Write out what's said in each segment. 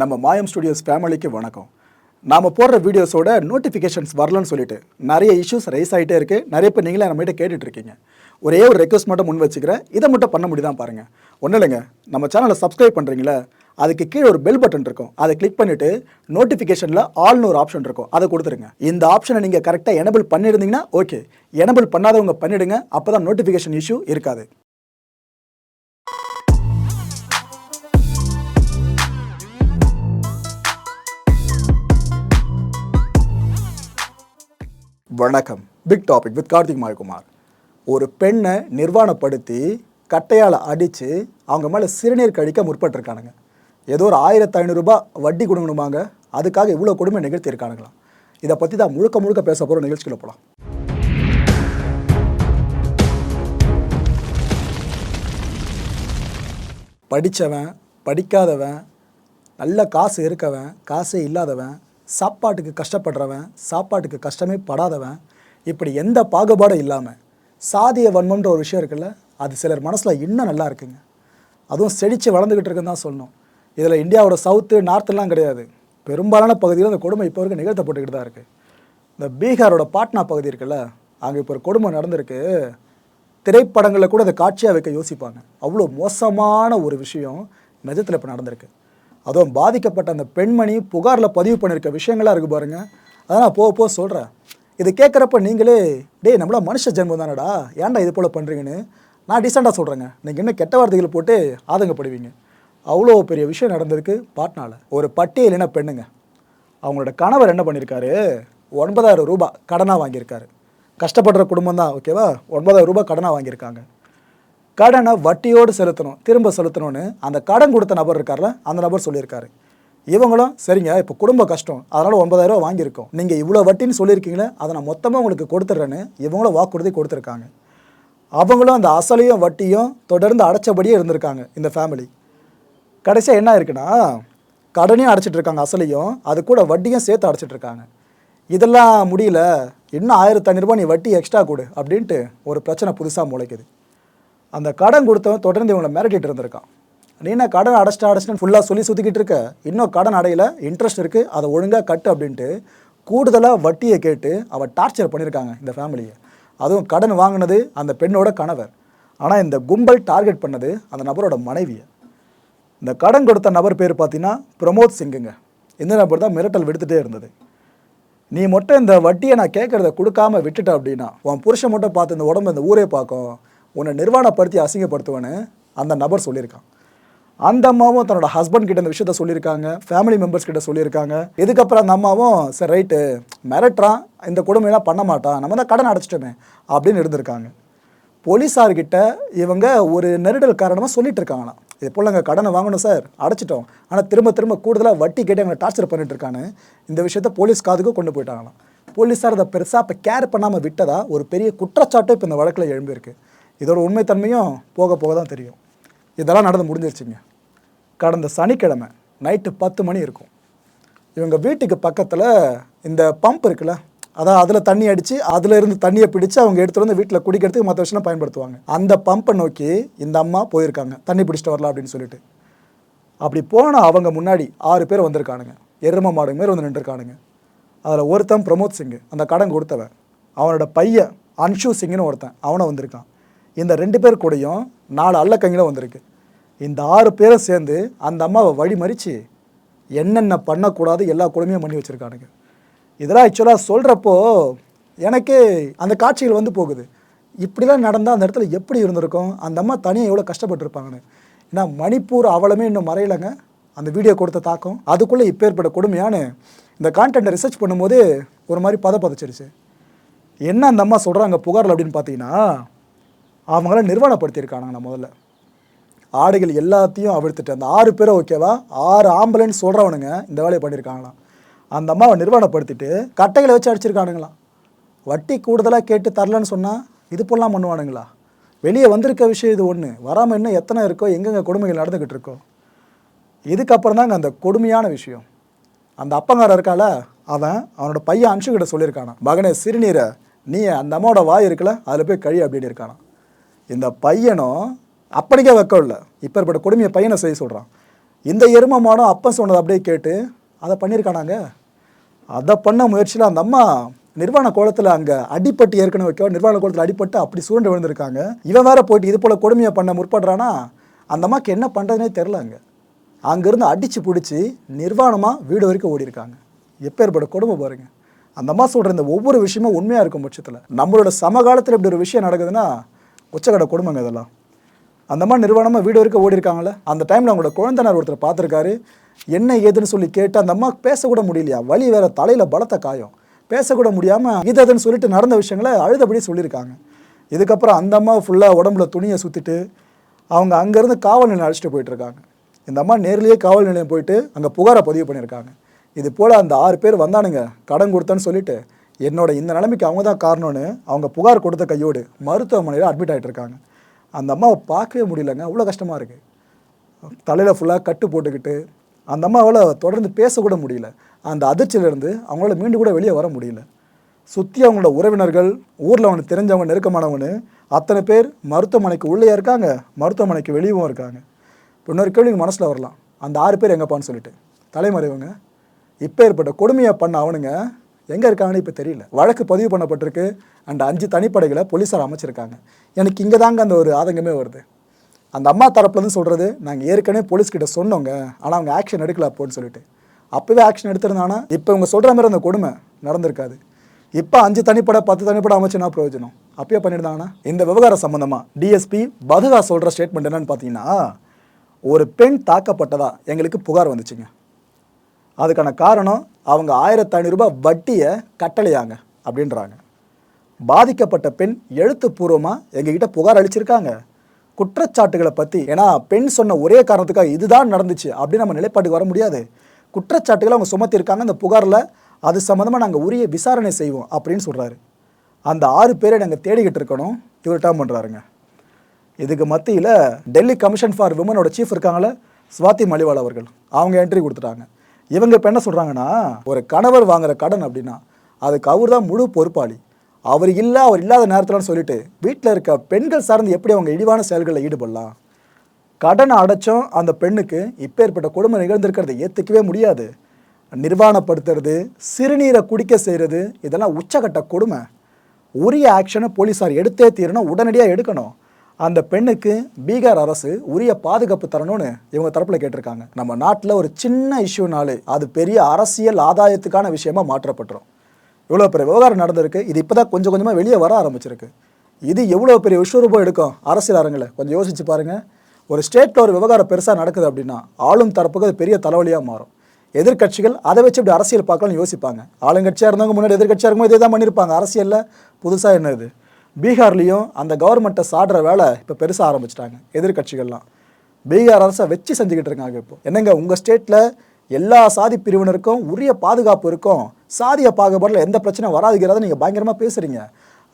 நம்ம மாயம் ஸ்டுடியோஸ் ஃபேமிலிக்கு வணக்கம். நாம் போடுற வீடியோஸோட நோட்டிஃபிகேஷன்ஸ் வரலன்னு சொல்லிட்டு நிறைய இஷ்யூஸ் ரைஸ் ஆகிட்டே இருக்குது நிறைய பேர் நீங்களே நம்மகிட்ட கேட்டுட்ருக்கீங்க ஒரே ஒரு ரெக்வஸ்ட் மட்டும் முன் வச்சுக்கிறேன். இதை மட்டும் பண்ண முடியுதான் பாருங்கள் ஒன்றும் இல்லைங்க. நம்ம சேனலை சப்ஸ்கிரைப் பண்ணுறீங்களா அதுக்கு கீழே ஒரு பெல் பட்டன் இருக்கும். அதை கிளிக் பண்ணிவிட்டு நோட்டிஃபிகேஷனில் ஆல்னு ஒரு ஆப்ஷன் இருக்கும். அதை கொடுத்துருங்க. இந்த ஆப்ஷனை நீங்கள் கரெக்டாக எனபிள் பண்ணியிருந்தீங்கன்னா ஓகே எனபிள் பண்ணாதவங்க பண்ணிவிடுங்க அப்போ தான் நோட்டிஃபிகேஷன் இஷ்யூ இருக்காது. வணக்கம். Big topic with Karthik Mayakumar ஒரு பெண்ணை நிர்வாணப்படுத்தி கட்டையால் அடித்து அவங்க மேலே சிறுநீர் கழிக்க முற்பட்டிருக்கானுங்க. ஏதோ ஒரு ஆயிரத்து ஐநூறுரூபா வட்டி கொடுக்கணுமாங்க அதுக்காக இவ்வளோ கொடுமை நிகழ்த்தியிருக்கானுங்களாம். இதை பற்றி தான் முழுக்க முழுக்க பேச போகிற நிகழ்ச்சிகளை போகலாம் படித்தவன் படிக்காதவன் நல்ல காசு இருக்கவன் காசே இல்லாதவன் சாப்பாட்டுக்கு கஷ்டப்படுறவன் சாப்பாட்டுக்கு கஷ்டமே படாதவன் இப்படி எந்த பாகுபாடும் இல்லாமல் சாதிய வன்மம்ன்ற ஒரு விஷயம் இருக்குல்ல அது சிலர் மனசில் இன்னும் நல்லா இருக்குங்க. அதுவும் செழித்து வளர்ந்துக்கிட்டு இருக்குன்னு தான் சொல்லணும். இதில் இந்தியாவோட சவுத்து நார்த்தெல்லாம் கிடையாது. பெரும்பாலான பகுதியில் அந்த கொடுமை இப்போ வரைக்கும் நிகழ்த்தப்பட்டுக்கிட்டு தான் இருக்குது இந்த பீகாரோட பாட்னா பகுதி இருக்குல்ல அங்கே இப்போ ஒரு கொடுமை நடந்திருக்கு. திரைப்படங்களில் கூட அதை காட்சியாக வைக்க யோசிப்பாங்க. அவ்வளோ மோசமான ஒரு விஷயம் நிஜத்தில் இப்போ நடந்திருக்கு. அதுவும் பாதிக்கப்பட்ட அந்த பெண்மணி புகாரில் பதிவு பண்ணியிருக்க விஷயங்களாக இருக்குது பாருங்கள் அதான் நான் போக போக சொல்கிறேன் இது கேட்குறப்ப நீங்களே டேய் நம்மளா மனுஷ ஜென்மம் தானடா ஏன்டா இது போல் பண்ணுறீங்கன்னு நான் டீசெண்டாக சொல்கிறேங்க நீங்கள் இன்னும் கெட்ட வார்த்தைகள் போட்டு ஆதங்கப்படுவீங்க. அவ்வளோ பெரிய விஷயம் நடந்திருக்கு பாட்னாவில் ஒரு பட்டியலின பெண்ணுங்க. அவங்களோட கணவர் என்ன பண்ணியிருக்காரு ஒன்பதாயிரம் ரூபாய் கடனாக வாங்கியிருக்காரு. கஷ்டப்படுற குடும்பம் தான் ஓகேவா? ஒன்பதாயிரம் ரூபாய் கடனாக வாங்கியிருக்காங்க. கடனை வட்டியோடு செலுத்தணும் திரும்ப செலுத்தணும்னு அந்த கடன் கொடுத்த நபர் இருக்கார்ல அந்த நபர் சொல்லியிருக்காரு. இவங்களும் சரிங்க இப்போ குடும்ப கஷ்டம் அதனால் ஒன்பதாயிரரூவா வாங்கியிருக்கோம். நீங்கள் இவ்வளோ வட்டின்னு சொல்லியிருக்கீங்களே அதை நான் மொத்தமாக உங்களுக்கு கொடுத்துட்றேன்னு இவங்களும் வாக்குறுதி கொடுத்துருக்காங்க. அவங்களும் அந்த அசலையும் வட்டியும் தொடர்ந்து அடைச்சபடியே இருந்திருக்காங்க இந்த ஃபேமிலி கடைசியாக என்ன இருக்குன்னா கடனையும் அடைச்சிட்ருக்காங்க அசலையும் அது கூட வட்டியும் சேர்த்து அடைச்சிட்டு இருக்காங்க இதெல்லாம் முடியல இன்னும் ஆயிரத்தி ஐநூறுரூபா நீ வட்டி எக்ஸ்ட்ரா கொடு அப்படின்ட்டு ஒரு பிரச்சனை புதுசாக முளைக்குது. அந்த கடன் கொடுத்தவன் தொடர்ந்து இவங்களை மிரட்டிட்டு இருந்திருக்கான். நீ என்ன கடன் அடைச்சிட்டு அடைச்சிட்டு ஃபுல்லாக சொல்லி சுற்றிக்கிட்டு இருக்க? இன்னும் கடன் அடையல இன்ட்ரெஸ்ட் இருக்குது அதை ஒழுங்காக கட்டு அப்படின்ட்டு கூடுதலாக வட்டியை கேட்டு அவள் டார்ச்சர் பண்ணியிருக்காங்க இந்த ஃபேமிலியை அதுவும் கடன் வாங்கினது அந்த பெண்ணோட கணவர். ஆனால் இந்த கும்பல் டார்கெட் பண்ணது அந்த நபரோட மனைவியை. இந்த கடன் கொடுத்த நபர் பேர் பார்த்தீங்கன்னா பிரமோத் சிங்குங்க. இந்த நபர் தான் மிரட்டல் விடுத்துட்டே இருந்தது. நீ மட்டும் இந்த வட்டியை நான் கேட்குறத கொடுக்காம விட்டுட்ட அப்படின்னா உன் புருஷன் மட்டும் பார்த்து இந்த உடம்பு இந்த ஊரே பார்க்கும். உன்னை நிர்வாணப்படுத்தி அசிங்கப்படுத்துவேன்னு அந்த நபர் சொல்லியிருக்கான். அந்த அம்மாவும் தன்னோட ஹஸ்பண்ட் கிட்ட இந்த விஷயத்த சொல்லியிருக்காங்க. ஃபேமிலி மெம்பர்ஸ் கிட்ட சொல்லியிருக்காங்க. இதுக்கப்புறம் அந்த அம்மாவும் சரி ரைட்டு மிரட்டுறான். இந்த கொடுமையெல்லாம் பண்ண மாட்டான். நம்ம தான் கடன் அடைச்சிட்டோமே அப்படின்னு இருந்திருக்காங்க. போலீஸார்கிட்ட இவங்க ஒரு நெருடல் காரணமாக சொல்லிட்டு இருக்காங்களாம். இது போல் நாங்கள் கடனை வாங்கணும் சார். அடைச்சிட்டோம். ஆனால் திரும்ப திரும்ப கூடுதலாக வட்டி கேட்டு எங்களை டார்ச்சர் பண்ணிட்டு இருக்கான்னு இந்த விஷயத்த போலீஸ் காதுக்கு கொண்டு போயிட்டாங்களாம். போலீஸார் அதை பெருசாக இப்போ கேர் பண்ணாமல் விட்டதா ஒரு பெரிய குற்றச்சாட்டு இப்போ இந்த வழக்கில் எழும்பியிருக்கு. இதோட உண்மைத்தன்மையும் போக போக தான் தெரியும். இதெல்லாம் நடந்து முடிஞ்சிருச்சுங்க. கடந்த சனிக்கிழமை நைட்டு பத்து மணி இருக்கும். இவங்க வீட்டுக்கு பக்கத்தில் இந்த பம்ப் இருக்குல்ல அதான் அதில் தண்ணி அடித்து அதில் இருந்து தண்ணியை பிடிச்சு அவங்க எடுத்துகிட்டு வந்து வீட்டில் குடிக்கிறதுக்கு மற்ற விஷயம் பயன்படுத்துவாங்க. அந்த பம்பை நோக்கி இந்த அம்மா போயிருக்காங்க தண்ணி பிடிச்சிட்டு வரலாம் அப்படின்னு சொல்லிட்டு. அப்படி போனால் அவங்க முன்னாடி ஆறு பேர் வந்திருக்கானுங்க. எரும மாடு மாரி வந்து நின்றுருக்கானுங்க. அதில் ஒருத்தன் பிரமோத் சிங் அந்த கடன் கொடுத்தவன். அவனோட பையன் அன்ஷு சிங்னு ஒருத்தன் அவனை வந்திருக்கான். இந்த ரெண்டு பேர் கூடயும் நாலு அல்லக்கங்களும் வந்திருக்கு. இந்த ஆறு பேரும் சேர்ந்து அந்த அம்மாவை வழிமறித்து என்னென்ன பண்ணக்கூடாது எல்லா கொடுமையும் பண்ணி வச்சுருக்கானுங்க. இதெல்லாம் ஆக்சுவலாக சொல்கிறப்போ எனக்கு அந்த காட்சிகள் வந்து போகுது. இப்படிலாம் நடந்தால் அந்த இடத்துல எப்படி இருந்திருக்கும்? அந்த அம்மா தனியாக எவ்வளோ கஷ்டப்பட்டிருப்பாங்கன்னு. ஏன்னா மணிப்பூர் அவலமே இன்னும் மறையலைங்க. அந்த வீடியோ கொடுத்த தாக்கம். அதுக்குள்ளே இப்போ ஏற்பட்ட இந்த கான்டென்ட்டை ரிசர்ச் பண்ணும்போது ஒரு மாதிரி பத பதச்சிருச்சு என்ன அந்த அம்மா சொல்கிறாங்க புகாரில் அப்படின்னு பார்த்தீங்கன்னா அவங்கள நிர்வாணப்படுத்தியிருக்கானுங்க முதல்ல. ஆடைகள் எல்லாத்தையும் அவிழ்த்துட்டு அந்த ஆறு பேரை ஓகேவா ஆறு ஆம்புலன்ஸ் சொல்கிறவனுங்க இந்த வேலையை பண்ணியிருக்காங்களாம். அந்த அம்மாவை நிர்வாணப்படுத்திட்டு கட்டைகளை வச்சு அடிச்சிருக்கானுங்களாம். வட்டி கூடுதலாக கேட்டு தரலன்னு சொன்னால் இது போலாம் பண்ணுவானுங்களா? வெளியே வந்திருக்க விஷயம் இது ஒன்று வராமல் இன்னும் எத்தனை இருக்கோ எங்கெங்கே கொடுமைகள் நடந்துக்கிட்டு இருக்கோ? இதுக்கப்புறம் தாங்க அந்த கொடுமையான விஷயம். அந்த அப்பங்கார இருக்கால அவன் அவனோட பையன் அன்ஷுக்கிட்ட சொல்லியிருக்கானான் மகனே சிறுநீரை நீ அந்த அம்மாவோட வாய் இருக்கல அதில் போய் கழி அப்படின்னு இருக்கானான் இந்த பையனும் அப்படிக்கே வெக்கம் இல்லை. இப்பேற்பட்ட கொடுமையை பையனை செய்ய சொல்கிறான் இந்த எரும மாடும் அப்பன் சொன்னதை அப்படியே கேட்டு அதை பண்ணியிருக்கானாங்க? அதை பண்ண முயற்சியில் அந்த அம்மா நிர்வாண கோலத்தில் அங்கே அடிப்பட்டு ஏற்கனவே வைக்க நிர்வாண கோலத்தில் அடிப்பட்டு அப்படி சுருண்டு விழுந்திருக்காங்க. இவன் வேற போயிட்டு இது போல் கொடுமையை பண்ண முற்படுறானா? அந்த அம்மாக்கு என்ன பண்ணுறதுனே தெரில அங்கே. அங்கேருந்து அடித்து பிடிச்சி நிர்வாணமாக வீடு வரைக்கும் ஓடிருக்காங்க இருக்காங்க கொடுமை பாருங்க. அந்த அம்மா சொல்கிற இந்த ஒவ்வொரு விஷயமும் உண்மையாக இருக்கும் பட்சத்தில். நம்மளோட சமகாலத்தில் இப்படி ஒரு விஷயம் நடக்குதுன்னா உச்சக்கடை கொடுமைங்க இதெல்லாம். அந்த மாதிரி நிறுவனமாக வீடு வரைக்கும் ஓடி இருக்காங்களே அந்த டைமில் அவங்களோட குழந்தைனார் ஒருத்தர் பார்த்துருக்காரு. என்ன ஏதுன்னு சொல்லி கேட்டு அந்த அம்மா பேசக்கூட முடியலையா? வலி வேற தலையில் பலத்த காயம். பேசக்கூட முடியாமல் இது அதுன்னு சொல்லிட்டு நடந்த விஷயங்களை அழுதபடி சொல்லியிருக்காங்க. இதுக்கப்புறம் அந்த அம்மா ஃபுல்லாக உடம்புல துணியை சுற்றிட்டு அவங்க அங்கேருந்து காவல் நிலையம் அழைச்சிட்டு போயிட்டுருக்காங்க. இந்த அம்மா நேர்லேயே காவல் நிலையம் போயிட்டு அங்கே புகாரை பதிவு பண்ணியிருக்காங்க. இது போல் அந்த ஆறு பேர் வந்தானுங்க. கடன் கொடுத்தேன்னு சொல்லிட்டு என்னோட இந்த நிலைமைக்கு அவங்க தான் காரணம்னு அவங்க புகார் கொடுத்த கையோடு மருத்துவமனையில் அட்மிட் ஆகிட்டு இருக்காங்க. அந்த அம்மாவை பார்க்கவே முடியலங்க. அவ்வளோ கஷ்டமாக இருக்குது தலையில் ஃபுல்லாக கட்டு போட்டுக்கிட்டு அந்த அம்மாவால் தொடர்ந்து பேசக்கூட முடியல. அந்த அதிர்ச்சியிலேருந்து அவங்களால மீண்டும் கூட வெளியே வர முடியல. சுற்றி அவங்களோட உறவினர்கள் ஊரில் அவனுக்கு தெரிஞ்சவங்க நெருக்கமானவனு அத்தனை பேர் மருத்துவமனைக்கு உள்ளே இருக்காங்க. மருத்துவமனைக்கு வெளியவும் இருக்காங்க. இப்போ இன்னொரு கேள்வி மனசில் வரலாம். அந்த ஆறு பேர் எங்கப்பான்னு சொல்லிட்டு. தலைமறைவுங்க. இப்போ ஏற்பட்ட கொடுமையை பண்ண அவனுங்க எங்கே இருக்காங்கன்னு இப்போ தெரியல. வழக்கு பதிவு பண்ணப்பட்டிருக்கு. அண்ட் அஞ்சு தனிப்படைகளை போலீஸார் அமைச்சிருக்காங்க. எனக்கு இங்கே தாங்க அந்த ஒரு ஆதங்கமே வருது. அந்த அம்மா தரப்புலேருந்து சொல்கிறது நாங்கள் ஏற்கனவே போலீஸ்கிட்ட சொன்னோங்க. ஆனால் அவங்க ஆக்ஷன் எடுக்கல அப்போன்னு சொல்லிட்டு. அப்போவே ஆக்ஷன் எடுத்திருந்தாங்கன்னா இப்போ இவங்க சொல்கிற மாதிரி அந்த கொடுமை நடந்திருக்காது. இப்போ அஞ்சு தனிப்படை பத்து தனிப்படை அமைச்சுனா பிரயோஜனம். அப்பயே பண்ணியிருந்தாங்கன்னா இந்த விவகாரம் சம்மந்தமாக டிஎஸ்பி பதுகா சொல்கிற ஸ்டேட்மெண்ட் என்னன்னு பார்த்தீங்கன்னா ஒரு பெண் தாக்கப்பட்டதா எங்களுக்கு புகார் வந்துச்சுங்க. அதுக்கான காரணம் அவங்க ஆயிரத்தி ஐநூறுரூபா வட்டியை கட்டளையாங்க அப்படின்றாங்க. பாதிக்கப்பட்ட பெண் எழுத்துப்பூர்வமாக எங்ககிட்ட புகார் அளிச்சிருக்காங்க. குற்றச்சாட்டுகளை பற்றி ஏன்னா பெண் சொன்ன ஒரே காரணத்துக்காக இதுதான் நடந்துச்சு அப்படின்னு நம்ம நிலைப்பாட்டுக்கு வர முடியாது. குற்றச்சாட்டுகளை அவங்க சுமத்திருக்காங்க. அந்த புகாரில் அது சம்மந்தமாக நாங்கள் உரிய விசாரணை செய்வோம் அப்படின்னு சொல்கிறாரு அந்த ஆறு பேரை நாங்கள் தேடிக்கிட்டு இருக்கணும். இவர் டேர்ம் பண்ணுறாருங்க இதுக்கு மத்தியில் டெல்லி கமிஷன் ஃபார் விமனோட சீஃப் இருக்காங்களே ஸ்வாதி மலிவால் அவர்கள். அவங்க என்ட்ரி கொடுத்துட்டாங்க. இவங்க இப்போ என்ன சொல்கிறாங்கன்னா ஒரு கணவர் வாங்குற கடன் அப்படின்னா அதுக்கு அவர் தான் முழு பொறுப்பாளி. அவர் இல்லை அவர் இல்லாத நேரத்தில்னு சொல்லிட்டு வீட்டில் இருக்க பெண்கள் சார்ந்து எப்படி அவங்க இழிவான செயல்களில் ஈடுபடலாம்? கடனை அடைச்சோம் அந்த பெண்ணுக்கு இப்போ ஏற்பட்ட கொடுமை நிகழ்ந்திருக்கிறத ஏற்றுக்கவே முடியாது. நிர்வாணப்படுத்துறது சிறுநீரை குடிக்க செய்கிறது இதெல்லாம் உச்சகட்ட கொடுமை. உரிய ஆக்ஷனை போலீஸார் எடுத்தே தீரணும் உடனடியாக எடுக்கணும். அந்த பெண்ணுக்கு பீகார் அரசு உரிய பாதுகாப்பு தரணும்னு இவங்க தரப்பில் கேட்டிருக்காங்க. நம்ம நாட்டில் ஒரு சின்ன இஷ்யூனாலே அது பெரிய அரசியல் ஆதாயத்துக்கான விஷயமா மாற்றப்பட்டுரும். இவ்வளோ பெரிய விவகாரம் நடந்திருக்கு. இது இப்போ தான் கொஞ்சம் கொஞ்சமாக வெளியே வர ஆரம்பிச்சிருக்கு. இது எவ்வளோ பெரிய விஸ்வரூபம் எடுக்கும் அரசியல் அரங்கில் கொஞ்சம் யோசிச்சு பாருங்க. ஒரு ஸ்டேட்டில் ஒரு விவகாரம் பெருசாக நடக்குது அப்படின்னா ஆளும் தரப்புக்கு அது பெரிய தலைவலியாக மாறும். எதிர்க்கட்சிகள் அதை வச்சு இப்படி அரசியல் பார்க்கலாம்னு யோசிப்பாங்க. ஆளுங்கட்சியாக இருந்தவங்க முன்னாடி எதிர்கட்சியாக இருக்கும்போது இதே தான் பண்ணியிருப்பாங்க அரசியலில் புதுசாக என்னது பீகார்லேயும் அந்த கவர்மெண்ட்டை சாடுற வேலை இப்போ பெருசாக ஆரம்பிச்சிட்டாங்க எதிர்க்கட்சிகள்லாம். பீகார் அரசை வச்சு செஞ்சுக்கிட்டு இருக்காங்க இப்போ. என்னங்க உங்கள் ஸ்டேட்டில் எல்லா சாதி பிரிவினருக்கும் உரிய பாதுகாப்பு இருக்கும். சாதிய பாகுபாடில் எந்த பிரச்சனையும் வராதுங்கிறத நீங்கள் பயங்கரமாக பேசுகிறீங்க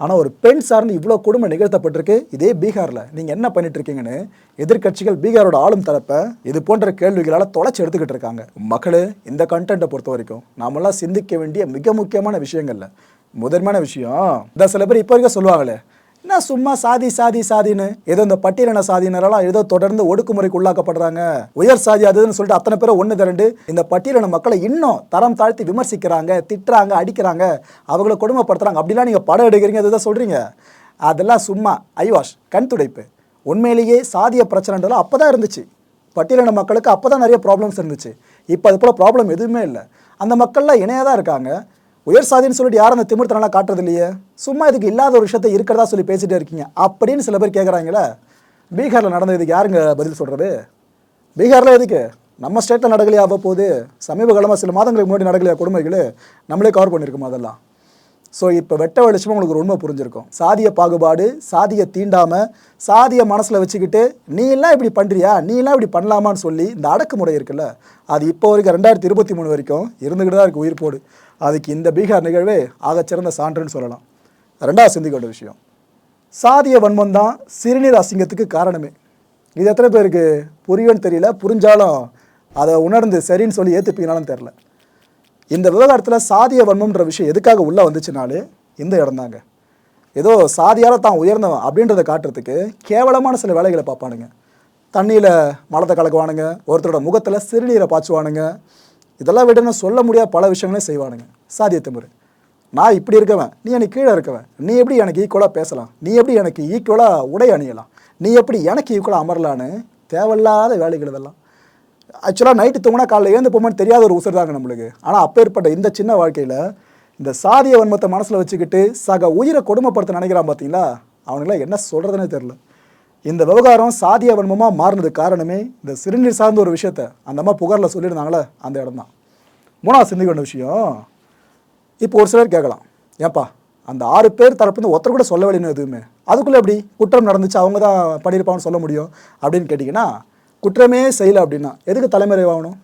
ஆனால் ஒரு பெண் சார்ந்து இவ்வளோ கொடுமை நிகழ்த்தப்பட்டிருக்கு இதே பீகாரில். நீங்கள் என்ன பண்ணிட்டு இருக்கீங்கன்னு எதிர்க்கட்சிகள் பீகாரோட ஆளும் தரப்பை இது போன்ற கேள்விகளால் தொலைச்சி எடுத்துக்கிட்டு இருக்காங்க. மக்களே இந்த கண்டென்ட்டை பொறுத்த வரைக்கும் நாமெல்லாம் சிந்திக்க வேண்டிய மிக முக்கியமான விஷயங்கள்ல முதன்மையான விஷயம். இந்த சில பேர் இப்போ வரைக்கும் சொல்லுவாங்களே என்ன சும்மா சாதி சாதி சாதின்னு? ஏதோ இந்த பட்டியலின சாதியினரெல்லாம் ஏதோ தொடர்ந்து ஒடுக்குமுறைக்கு உள்ளாக்கப்படுறாங்க. உயர் சாதி அதுன்னு சொல்லிட்டு அத்தனை பேரை ஒன்று திரண்டு இந்த பட்டியலின மக்களை இன்னும் தரம் தாழ்த்தி விமர்சிக்கிறாங்க திட்டுறாங்க அடிக்கிறாங்க. அவங்கள கொடுமைப்படுத்துறாங்க. அப்படிலாம் நீங்கள் படம் எடுக்கிறீங்க அதுதான் சொல்கிறீங்க அதெல்லாம் சும்மா ஐவாஷ் கண் துடைப்பு. உண்மையிலேயே சாதிய பிரச்சனைன்றதுலாம் அப்போ தான் இருந்துச்சு. பட்டியலின மக்களுக்கு அப்போ தான் நிறைய ப்ராப்ளம்ஸ் இருந்துச்சு. இப்போ அது போல் ப்ராப்ளம் எதுவுமே இல்லை. அந்த மக்கள்லாம் இணையாக தான் இருக்காங்க. உயர் சாதின்னு சொல்லிட்டு யாரும் அந்த திமிர்த்தனால காட்டுறது இல்லையே சும்மா இதுக்கு இல்லாத ஒரு விஷயத்தை இருக்கிறதா சொல்லி பேசிகிட்டே இருக்கீங்க. அப்படின்னு சில பேர் கேட்குறாங்களே பீகாரில் நடந்த இதுக்கு யாருங்க பதில் சொல்கிறது பீகாரில் எதுக்கு? நம்ம ஸ்டேட்டில் நடக்கலையா அவ்வப்போது? சமீப காலமாக சில மாதங்களுக்கு முன்னாடி நடக்கலையா கொடுமைகள்? நம்மளே கவர் பண்ணியிருக்கோம் அதெல்லாம்? ஸோ இப்போ வெட்ட வெளிச்சமாக உங்களுக்கு ஒரு உண்மை புரிஞ்சிருக்கும். சாதிய பாகுபாடு சாதிய தீண்டாமல் சாதிய மனசில் வச்சுக்கிட்டு நீ எல்லாம் இப்படி பண்ணுறியா நீ எல்லாம் இப்படி பண்ணலாமான்னு சொல்லி இந்த அடக்குமுறை இருக்குல்ல அது இப்போ வரைக்கும் ரெண்டாயிரத்தி இருபத்தி மூணு வரைக்கும் இருந்துக்கிட்டு தான் இருக்குது உயிர் போடு. அதுக்கு இந்த பீகார் நிகழ்வே ஆகச்சிறந்த சான்றுன்னு சொல்லலாம். ரெண்டாவது சிந்திக்க வேண்டிய விஷயம். சாதிய வன்மம் தான் சிறுநீர் அசிங்கத்துக்கு காரணமே. இது எத்தனை பேருக்கு புரியும்னு தெரியல புரிஞ்சாலும் அதை உணர்ந்து சரின்னு சொல்லி ஏற்றுப்பீங்கனாலும் தெரில இந்த விவகாரத்தில் சாதிய வன்மம்ன்ற விஷயம் எதுக்காக உள்ளே வந்துச்சுனாலே இந்த இடம்தாங்க ஏதோ சாதியால் தான் உயர்ந்தவன் அப்படின்றத காட்டுறதுக்கு கேவலமான சில வேலைகளை பார்ப்பானுங்க. தண்ணியில் மலத்தை கலக்குவானுங்க ஒருத்தரோட முகத்தில் சிறுநீரை பாய்ச்சுவானுங்க இதெல்லாம் விட நான் சொல்ல முடியாத பல விஷயங்களையும் செய்வானுங்க. சாதிய திமுறை நான் இப்படி இருக்கவன் நீ எனக்கு கீழே இருக்கவன் நீ எப்படி எனக்கு ஈக்குவலாக பேசலாம்? நீ எப்படி எனக்கு ஈக்குவலாக உடை அணியலாம்? நீ எப்படி எனக்கு ஈக்குவலாக அமரலான்னு தேவையில்லாத வேலைகள் இதெல்லாம். ஆக்சுவலாக நைட்டு தூங்கினா காலைல எழுந்து போமான்னு தெரியாத ஒரு உசுர் தாங்க நம்மளுக்கு. ஆனால் அப்பேற்பட்ட இந்த சின்ன வாழ்க்கையில் இந்த சாதிய வன்மத்தை மனசில் வச்சுக்கிட்டு சக உயிரை கொடுமைப்படுத்த நினைக்கிறான் பார்த்தீங்களா அவனுங்களாம் என்ன சொல்கிறதுனே தெரில இந்த விவகாரம் சாதிய வன்மமாக மாறினது காரணமே இந்த சிறுநீர் சார்ந்த ஒரு விஷயத்த அந்த அம்மா புகாரில் சொல்லியிருந்தாங்களே அந்த இடம் தான் மூணாவது சிந்திக்க வேண்டிய விஷயம் இப்போ ஒரு சிலர் கேட்கலாம். ஏப்பா அந்த ஆறு பேர் தரப்புன்னு ஒருத்தர் கூட சொல்ல வேண்டிய எதுவுமே? அதுக்குள்ளே எப்படி குற்றம் நடந்துச்சு அவங்க தான் பண்ணியிருப்பாங்கன்னு சொல்ல முடியும் அப்படின்னு கேட்டிங்கன்னா குற்றமே செய்யலை அப்படின்னா எதுக்கு தலைமறைவாகணும்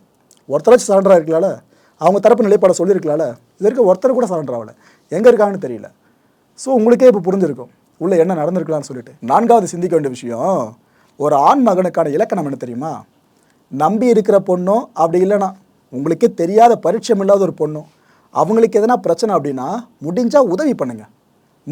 ஒருத்தராச்சும் சரண்டராக இருக்கலாம்ல? அவங்க தரப்பு நிலைப்பாடை சொல்லியிருக்கலாம்ல? இது வரைக்கும் ஒருத்தர் கூட சரண்டர் ஆகலை. எங்கே இருக்காங்கன்னு தெரியல. ஸோ உங்களுக்கே இப்போ புரிஞ்சிருக்கும். உள்ள என்ன நடந்திருக்கலாம்னு சொல்லிட்டு. நான்காவது சிந்திக்க வேண்டிய விஷயம் ஒரு ஆண் மகனுக்கான இலக்கணம் என்ன தெரியுமா? நம்பி இருக்கிற பொண்ணோ அப்படி இல்லைன்னா உங்களுக்கே தெரியாத பரிட்சம் இல்லாத ஒரு பொண்ணோ அவங்களுக்கு எதனா பிரச்சனை அப்படின்னா முடிஞ்சால் உதவி பண்ணுங்க.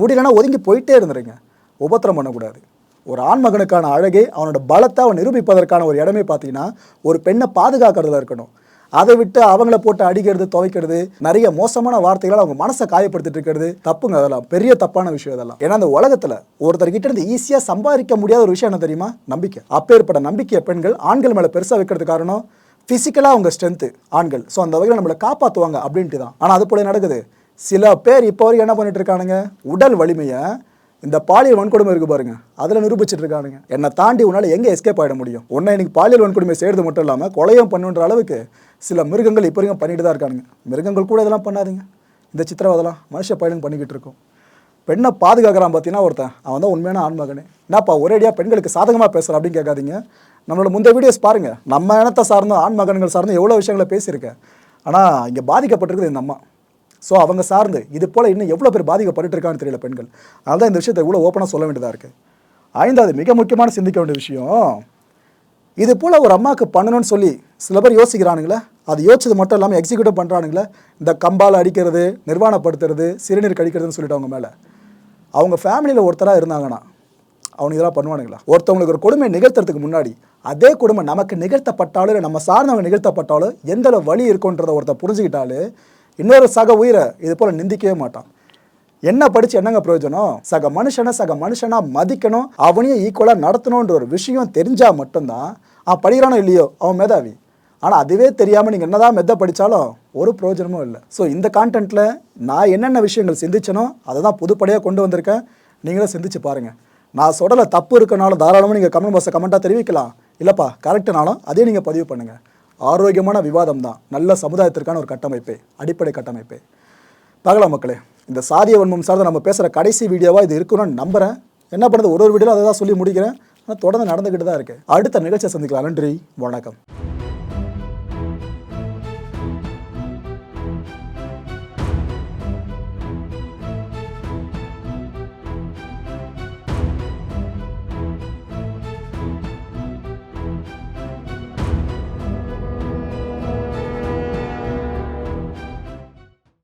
முடியலன்னா ஒதுங்கி போயிட்டே இருந்துருங்க. உபத்திரம் பண்ணக்கூடாது. ஒரு ஆண் மகனுக்கான அழகே அவனோட பலத்தை அவன் நிரூபிப்பதற்கான ஒரு இடமே பார்த்தீங்கன்னா ஒரு பெண்ணை பாதுகாக்கிறதுல இருக்கணும். அதை விட்டு அவங்கள போட்டு அடிக்கிறது துவைக்கிறது நிறைய மோசமான வார்த்தைகளை அவங்க மனசை காயப்படுத்திட்டு இருக்கிறது தப்புங்க அதெல்லாம். பெரிய தப்பான விஷயம் அதெல்லாம் ஏன்னா அந்த உலகத்தில் ஒருத்தர்கிட்ட இருந்து ஈஸியாக சம்பாதிக்க முடியாத ஒரு விஷயம் என்ன தெரியுமா? நம்பிக்கை. அப்பேற்பட்ட நம்பிக்கையை பெண்கள் ஆண்கள் மேலே பெருசாக வைக்கிறது காரணம் ஃபிசிக்கலாக அவங்க ஸ்ட்ரென்த்து ஆண்கள். ஸோ அந்த வகையில் நம்மளை காப்பாற்றுவாங்க அப்படின்ட்டு தான். ஆனால் அது போல நடக்குது. சில பேர் இப்போ வரைக்கும் என்ன பண்ணிட்டு இருக்கானுங்க? உடல் வலிமையை இந்த பாலியல் வன்கொடுமை இருக்கு பாருங்க. அதில் நிரூபிச்சிட்டு இருக்கானுங்க. என்னை தாண்டி உன்னால் எங்கே எஸ்கேப் ஆகிட முடியும்? உன்னை இன்னைக்கு பாலியல் வன்கொடுமை செய்கிறது மட்டும் இல்லாமல் கொலையும் பண்ணுன்ற அளவுக்கு சில மிருகங்கள் இப்போ வரைக்கும் பண்ணிட்டு தான் இருக்கானுங்க. மிருகங்கள் கூட இதெல்லாம் பண்ணாதுங்க. இந்த சித்திரவதெல்லாம் மனுஷ பயணம் பண்ணிக்கிட்டு இருக்கோம். பெண்ணை பாதுகாக்கிறான் பார்த்தீங்கன்னா ஒருத்தன். அவன் தான் உண்மையான ஆண்மகனே. என்னப்பா ஒரேடியாக பெண்களுக்கு சாதகமாக பேசுகிறான் அப்படின்னு கேட்காதீங்க. நம்மளோட முந்தைய வீடியோஸ் பாருங்கள் நம்ம இனத்தை சார்ந்தும் ஆண் மகன்கள் எவ்வளோ விஷயங்களை பேசியிருக்கேன் ஆனால் இங்கே பாதிக்கப்பட்டிருக்குது இந்த அம்மா. ஸோ அவங்க சார்ந்து இது போல் இன்னும் எவ்வளோ பேர் பாதிக்கப்பட்டு இருக்கான்னு தெரியல பெண்கள். அதனால தான் இந்த விஷயத்தை இவ்வளோ ஓப்பனாக சொல்ல வேண்டியதாக இருக்குது ஐந்தாவது மிக முக்கியமான சிந்திக்க வேண்டிய விஷயம். இது போல் ஒரு அம்மாவுக்கு பண்ணணும்னு சொல்லி சில பேர் யோசிக்கிறானுங்களே அது யோசிச்சது மட்டும் இல்லாமல் எக்ஸிக்யூட்டிவ் பண்ணுறானுங்களே இந்த கம்பால் அடிக்கிறது நிர்வாணப்படுத்துறது சிறுநீர் கழிக்கிறதுன்னு சொல்லிட்டு அவங்க மேலே. அவங்க ஃபேமிலியில் ஒருத்தராக இருந்தாங்கன்னா அவங்க இதெல்லாம் பண்ணுவானுங்களா? ஒருத்தவங்களுக்கு ஒரு கொடுமை நிகழ்த்துறதுக்கு முன்னாடி அதே கொடுமை நமக்கு நிகழ்த்தப்பட்டாலும் இல்லை நம்ம சார்ந்தவங்க நிகழ்த்தப்பட்டாலும் எந்த அளவு வழி இருக்குன்றதை ஒருத்தர் புரிஞ்சுக்கிட்டாலே இன்னொரு சக உயிரை இது போல் நிந்திக்கவே மாட்டான். என்ன படித்து என்னங்க பிரயோஜனம்? சக மனுஷனை சக மனுஷனாக மதிக்கணும் அவனையும் ஈக்குவலாக நடத்தணுன்ற ஒரு விஷயம் தெரிஞ்சால் மட்டும்தான் அவன் படிக்கிறானோ இல்லையோ அவன் மேதாவி. ஆனால் அதுவே தெரியாமல் நீங்கள் என்னதான் மெத்த படித்தாலும் ஒரு பிரயோஜனமும் இல்லை. ஸோ இந்த கான்டென்ட்டில் நான் என்னென்ன விஷயங்கள் சிந்திச்சனோ அதை தான் புதுப்படையாக கொண்டு வந்திருக்கேன். நீங்களும் சிந்திச்சு பாருங்கள் நான் சொல்லலை தப்பு இருக்கனாலும் தாராளமாக நீங்கள் கமெண்ட் பாக்ஸை கமெண்ட்டாக தெரிவிக்கலாம். இல்லைப்பா கரெக்டுனாலும் அதே நீங்கள் பதிவு பண்ணுங்கள் ஆரோக்கியமான விவாதம் தான். நல்ல சமுதாயத்திற்கான ஒரு கட்டமைப்பே அடிப்படை கட்டமைப்பே. பார்க்கலாம் மக்களே இந்த சாதிய வன்மம் சார்ந்த நம்ம பேசுகிற கடைசி வீடியோவாக இது இருக்குன்னு நம்புகிறேன் என்ன பண்ணுறது ஒரு ஒரு வீடியோவில் அதை தான் சொல்லி முடிக்கிறேன். ஆனால் தொடர்ந்து நடந்துக்கிட்டு தான் இருக்குது அடுத்த நிகழ்ச்சியை சந்திக்கலாம். நன்றி வணக்கம்.